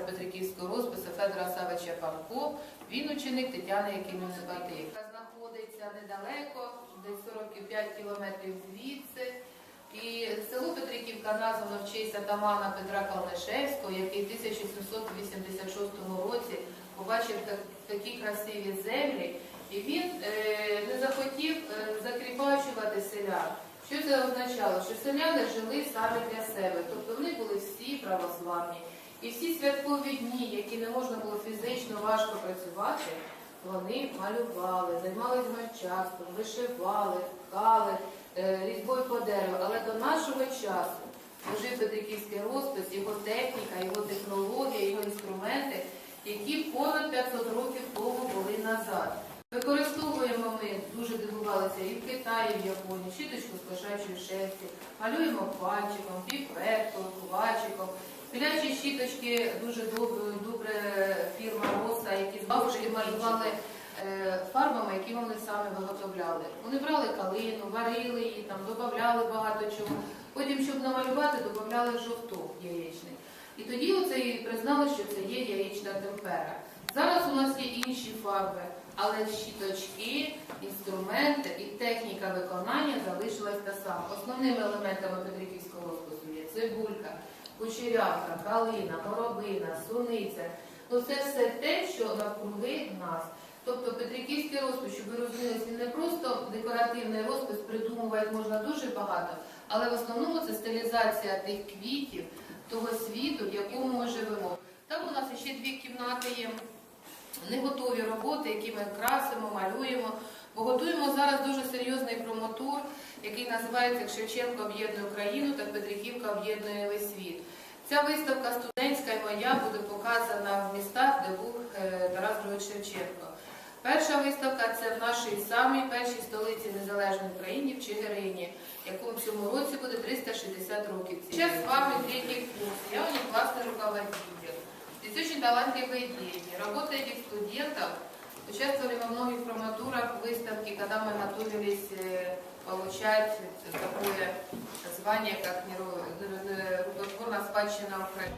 Петриківського розпису Федора Савича Панко. Він ученик Тетяни Якимівни Бати. Знаходиться недалеко, десь 45 кілометрів звідси. І село Петриківка названо в честь атамана Петра Калнишевського, який в 1786 році побачив такі красиві землі, і він е, не захотів е, закріпачувати селян. Що це означало? Що селяни жили саме для себе, тобто вони були всі православні. І всі святкові дні, які не можна було фізично важко працювати, вони малювали, займалися гончарством, вишивали, ткали, е, різьбою по дереву. Але до нашого часу жив Петриківський розпис, його техніка, його технологія, його інструменти, які понад 500 років тому були назад. Використовуємо ми, дуже дивувалися, і в Китаї, і в Японії, щіточку з кошачої шерсті, малюємо пальчиком, піпеткою, кувачиком. Пілячі щіточки дуже добре, добре фірма Роса, які з бабушки малювали фарбами, які вони самі виготовляли. Вони брали калину, варили її, там, додавали багато чого. Потім, щоб намалювати, додавали жовток яєчний. І тоді оце і признали, що це є яєчна темпера. Зараз у нас є інші фарби, але щіточки, інструменти і техніка виконання залишилась та сама. Основними елементами Петриківського розпису є цибулька, кучерявка, калина, горобина, суниця. Ну це все те, що навкруги нас. Тобто Петриківський розпис, щоб ви розуміли, він не просто декоративний розпис, придумувати можна дуже багато, але в основному це стилізація тих квітів, того світу, в якому ми живемо. Там у нас ще дві кімнати є не готові роботи, які ми красимо, малюємо. Бо готуємо зараз дуже серйозний промотур, який називається «Як Шевченко об'єднує Україну та Петриківка об'єднує весь світ. Ця виставка студентська і моя буде показана в містах, де був е, Тарас Григорович Шевченко. Перша виставка це в нашій самій першій столиці Незалежної України в Чигирині, якому в цьому році буде 360 років. Сейчас з вами третій курс. Я у них классный руководитель. Здесь очень талантливые дети. Работа этих студентов участвовали во многих проматурах выставки, когда мы готовились э, получать такое звание, как неру- рукотворная спадщина Украины.